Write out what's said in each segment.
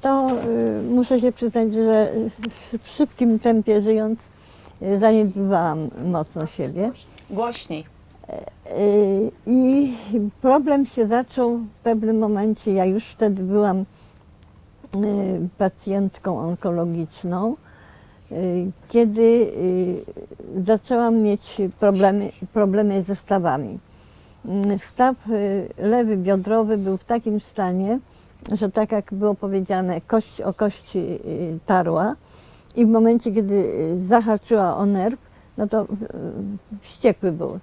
To y, muszę się przyznać, że w szybkim tempie żyjąc y, zaniedbywałam mocno siebie. Głośniej. Y, I problem się zaczął w pewnym momencie. Ja już wtedy byłam pacjentką onkologiczną, kiedy zaczęłam mieć problemy, problemy ze stawami. Mm, Staw lewy biodrowy był w takim stanie, że tak jak było powiedziane, kość o kość y, tarła i w momencie, kiedy y, zahaczyła o nerw, no to y, wściekły był.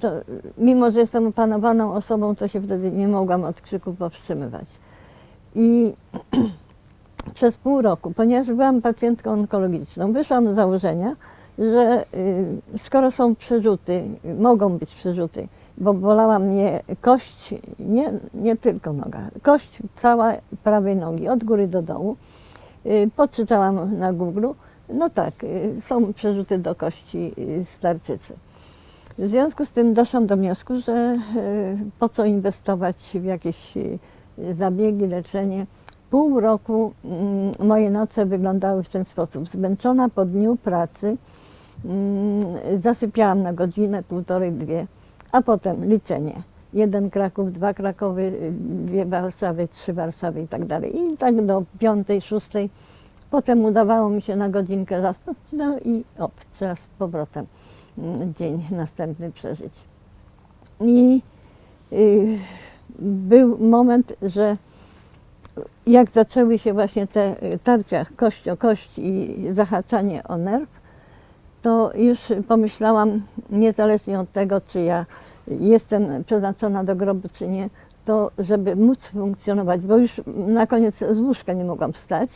To, mimo, że jestem opanowaną osobą, to się wtedy nie mogłam od krzyku powstrzymywać. I przez pół roku, ponieważ byłam pacjentką onkologiczną, wyszłam z założenia, że skoro są przerzuty, mogą być przerzuty, bo bolała mnie kość, nie, nie tylko noga, kość cała prawej nogi, od góry do dołu. Y, Poczytałam na Google, no tak, y, są przerzuty do kości y, starczycy. W związku z tym doszłam do wniosku, że po co inwestować w jakieś zabiegi, leczenie. Pół roku mm, moje noce wyglądały w ten sposób. Zmęczona po dniu pracy, mm, zasypiałam na godzinę, półtorej, dwie, a potem liczenie. Jeden Kraków, dwa Krakowy, dwie Warszawy, trzy Warszawy i tak dalej. I tak do piątej, szóstej. Potem udawało mi się na godzinkę zasnąć, no i op, trzeba z powrotem mm, dzień następny przeżyć. I y, był moment, że jak zaczęły się właśnie te y, tarcia kość o kość i zahaczanie o nerw, to już pomyślałam, niezależnie od tego, czy ja jestem przeznaczona do grobu, czy nie, to żeby móc funkcjonować, bo już na koniec z łóżka nie mogłam wstać,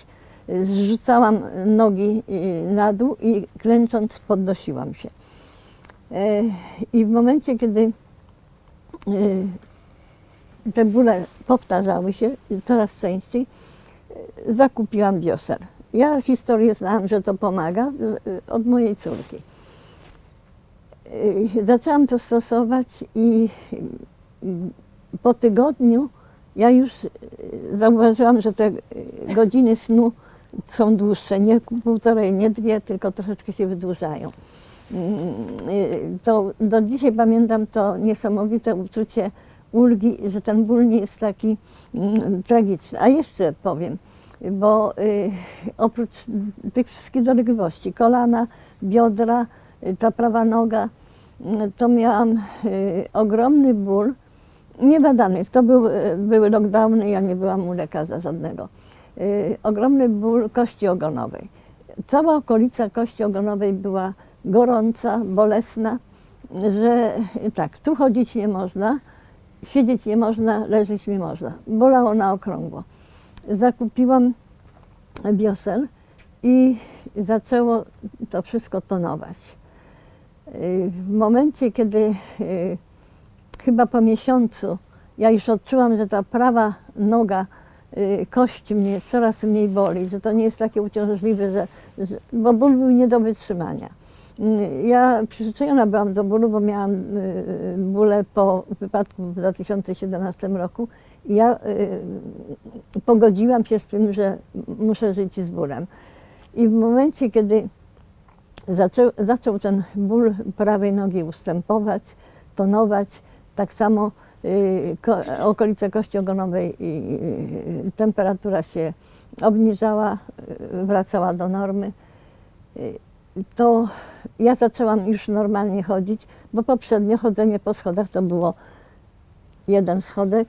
zrzucałam nogi y, na dół i klęcząc podnosiłam się. E, I w momencie, kiedy y, te bóle powtarzały się coraz częściej, zakupiłam bioser. Ja historię znałam, że to pomaga y, y, od mojej córki. Y, Zaczęłam to stosować i po tygodniu ja już zauważyłam, że te godziny snu są dłuższe, nie półtorej, nie dwie, tylko troszeczkę się wydłużają. To do dzisiaj pamiętam to niesamowite uczucie ulgi, że ten ból nie jest taki mm, tragiczny. A jeszcze powiem, bo y, oprócz tych wszystkich dolegliwości, kolana, biodra, y, ta prawa noga, y, to miałam ogromny ból, niebadany. To był, były lockdowny, ja nie byłam u lekarza żadnego. Ogromny ból kości ogonowej. Cała okolica kości ogonowej była gorąca, bolesna, że tak, tu chodzić nie można, siedzieć nie można, leżeć nie można. Bolało na okrągło. Zakupiłam biosel i zaczęło to wszystko tonować. W momencie, kiedy y, chyba po miesiącu ja już odczułam, że ta prawa noga, y, kość mnie coraz mniej boli, że to nie jest takie uciążliwe, że, że, bo ból był nie do wytrzymania. Y, Ja przyzwyczajona byłam do bólu, bo miałam y, bóle po wypadku w 2017 roku ja y, pogodziłam się z tym, że muszę żyć z bólem. I w momencie, kiedy zaczął, ten ból prawej nogi ustępować, tonować, tak samo y, ko, okolice kości ogonowej i y, temperatura się obniżała, y, wracała do normy, y, to ja zaczęłam już normalnie chodzić, bo poprzednio chodzenie po schodach to było jeden schodek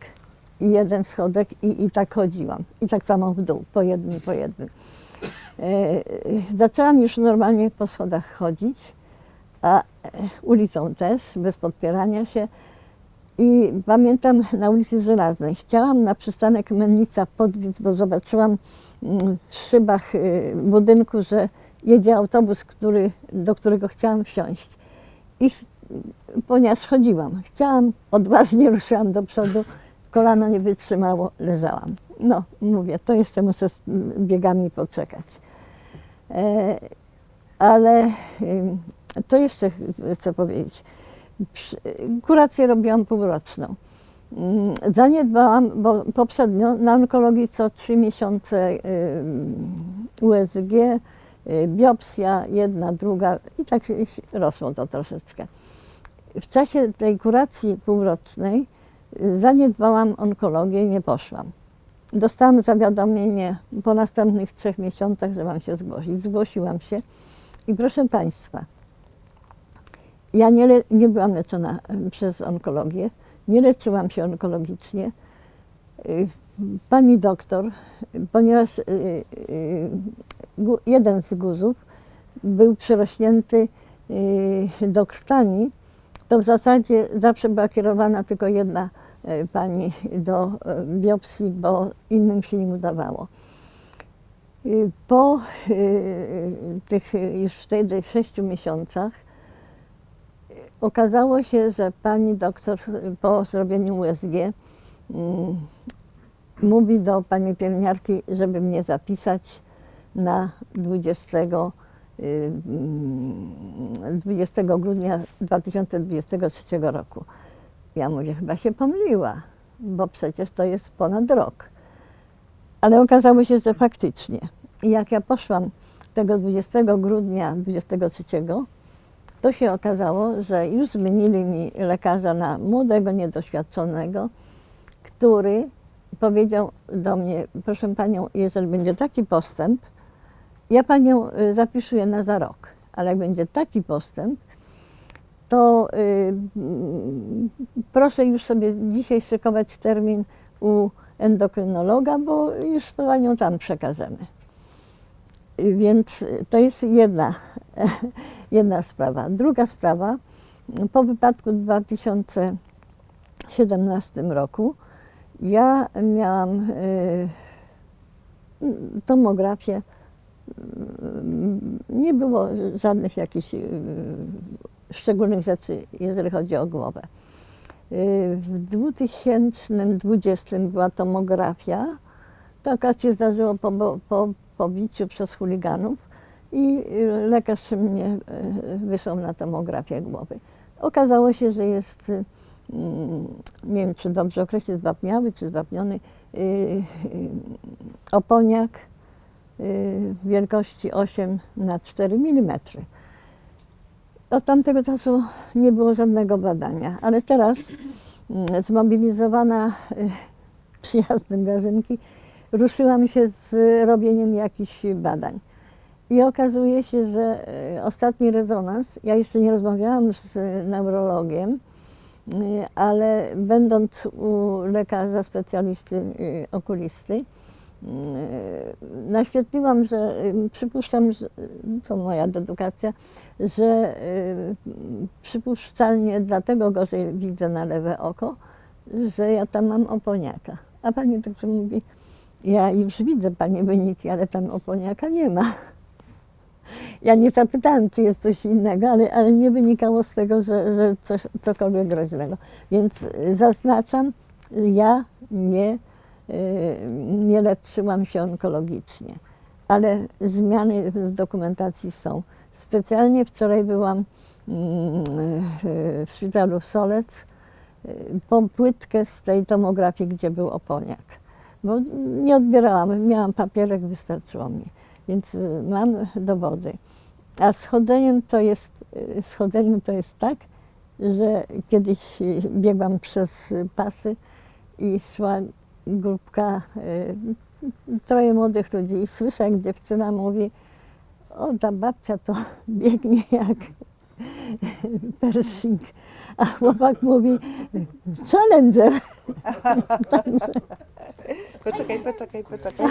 i jeden schodek i, i tak chodziłam. I tak samo w dół, po jednym, po jednym. E, zaczęłam już normalnie po schodach chodzić, a e, ulicą też, bez podpierania się. I pamiętam na ulicy Żelaznej, chciałam na przystanek Mennica podbiec, bo zobaczyłam mm, w szybach y, budynku, że jedzie autobus, który, do którego chciałam wsiąść. I ponieważ chodziłam, chciałam, odważnie ruszyłam do przodu, kolano nie wytrzymało, leżałam. No, mówię, to jeszcze muszę z biegami poczekać. E, ale to jeszcze ch- chcę powiedzieć. Kurację robiłam półroczną. Mm, Zaniedbałam, bo poprzednio na onkologii co trzy miesiące USG, y, biopsja, jedna, druga i tak rosło to troszeczkę. W czasie tej kuracji półrocznej zaniedbałam onkologię i nie poszłam. Dostałam zawiadomienie po następnych trzech miesiącach, że mam się zgłosić. Zgłosiłam się i proszę Państwa, ja nie, le- nie byłam leczona przez onkologię, nie leczyłam się onkologicznie. Y, Pani doktor, ponieważ y, y, jeden z guzów był przyrośnięty y, do krtani, to w zasadzie zawsze była kierowana tylko jedna pani do y, biopsji, bo innym się nie udawało. Y, Po tych już wtedy sześciu miesiącach okazało się, że pani doktor po zrobieniu USG mm, mówi do pani pielęgniarki, żeby mnie zapisać na 20, y, mm, 20 grudnia 2023 roku. Ja mówię, chyba się pomyliła, bo przecież to jest ponad rok. Ale okazało się, że faktycznie. I jak ja poszłam tego 20 grudnia 23, to się okazało, że już zmienili mi lekarza na młodego, niedoświadczonego, który powiedział do mnie, proszę panią, jeżeli będzie taki postęp, ja panią y, zapisuję na za rok, ale jak będzie taki postęp, to y, proszę już sobie dzisiaj szykować termin u endokrynologa, bo już panią tam przekażemy. Więc to jest jedna, jedna sprawa. Druga sprawa, po wypadku w 2017 roku ja miałam y, tomografię. Nie było żadnych jakichś y, szczególnych rzeczy, jeżeli chodzi o głowę. Y, W 2020 była tomografia. To akurat się zdarzyło po, po pobiciu przez chuliganów i y, lekarz mnie y, wysłał na tomografię głowy. Okazało się, że jest, mm, nie wiem czy dobrze określić, zwapniały czy zwapniony oponiak wielkości 8 na 4 mm. Od tamtego czasu nie było żadnego badania, ale teraz mm, zmobilizowana y, przyjazdem Grażynki ruszyłam się z robieniem jakichś badań. I okazuje się, że y, ostatni rezonans, ja jeszcze nie rozmawiałam z neurologiem, y, ale będąc u lekarza specjalisty okulisty, naświetliłam, że przypuszczam, że to moja dedukacja, że przypuszczalnie dlatego gorzej widzę na lewe oko, że ja tam mam oponiaka. A pani doktor mówi, ja już widzę pani wyniki, ale tam oponiaka nie ma. Ja nie zapytałam, czy jest coś innego, ale, ale nie wynikało z tego, że, że coś, cokolwiek groźnego. Więc y, zaznaczam, ja nie, nie leczyłam się onkologicznie, ale zmiany w dokumentacji są. Specjalnie wczoraj byłam mm, w szpitalu Solec y, po płytkę z tej tomografii, gdzie był oponiak. Bo nie odbierałam, miałam papierek, wystarczyło mi. Więc y, mam dowody. A z chodzeniem to jest, y, z chodzeniem to jest tak, że kiedyś biegłam przez pasy i szła grupka, y, troje młodych ludzi i słyszę, jak dziewczyna mówi, o ta babcia to biegnie jak Pershing, a chłopak mówi Challenger. Poczekaj, poczekaj, poczekaj.